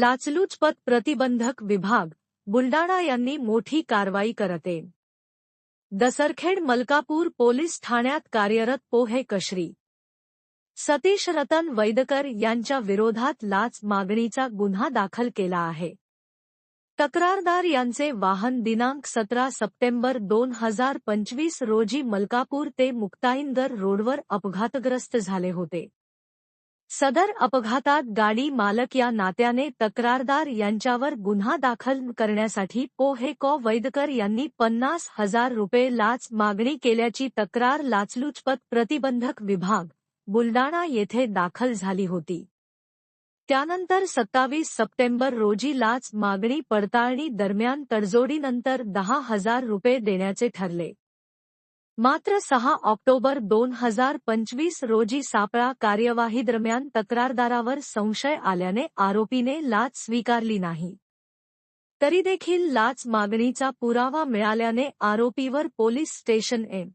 लाचलुचपत प्रतिबंधक विभाग बुलडाणा यांनी मोठी कारवाई करते. दसरखेड मलकापूर पोलीस ठाण्यात कार्यरत पोहे कशरी. सतीश रतन वैदकर यांच्या विरोधात लाच मागणीचा गुन्हा दाखल केला आहे. तक्रारदार यांचे वाहन दिनांक सतरा सप्टेंबर दोन हजार पंचवीस रोजी मलकापूर ते मुक्ताईनगर रोडवर अपघातग्रस्त झाले होते. सदर अपघातात गाडी मालक या नात्याने तक्रारदार यांच्यावर गुन्हा दाखल करण्यासाठी पोहे कॉ वैदकर यांनी पन्नास हजार रुपये लाच मागणी केल्याची तक्रार लाचलुचपत प्रतिबंधक विभाग बुलडाणा येथे दाखल झाली होती. त्यानंतर सत्तावीस सप्टेंबर रोजी लाच मागणी पडताळणी दरम्यान तडजोडीनंतर दहा हजार रुपये देण्याचे ठरले. मात्र सहा ऑक्टोबर दोन हजार पंचवीस रोजी सापळा कार्यवाहीदरम्यान तक्रारदारावर संशय आल्याने आरोपीने लाच स्वीकारली नाही. तरी देखील लाच मागणीचा पुरावा मिळाल्याने आरोपीवर police station M.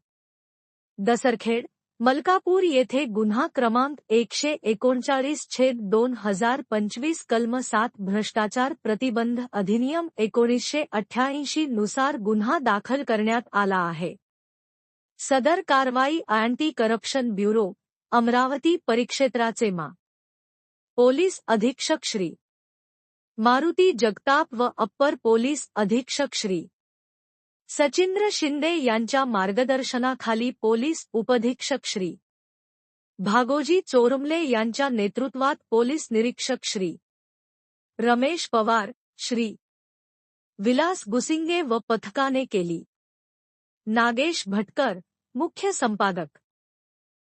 Dasarkhed Malkapur येथे गुन्हा क्रमांक एकशे एकोणचाळीस छेद दोन हजार पंचवीस कलम सात भ्रष्टाचार प्रतिबंध अधिनियम एकोणीसशे अठ्ठ्याऐंशी नुसार गुन्हा दाखल करण्यात आला आहे. सदर कारवाई अँटी करप्शन ब्युरो अमरावती परिक्षेत्राचे मा. पोलीस अधीक्षक श्री. मारुती जगताप व अप्पर पोलीस अधीक्षक श्री. सचिंद्र शिंदे यांच्या मार्गदर्शनाखाली पोलीस उपधीक्षक श्री. भागोजी चोरुमले यांच्या नेतृत्वात पोलीस निरीक्षक श्री. रमेश पवार श्री. विलास गुसिंगे व पथकाने केली. नागेश भटकर मुख्य संपादक.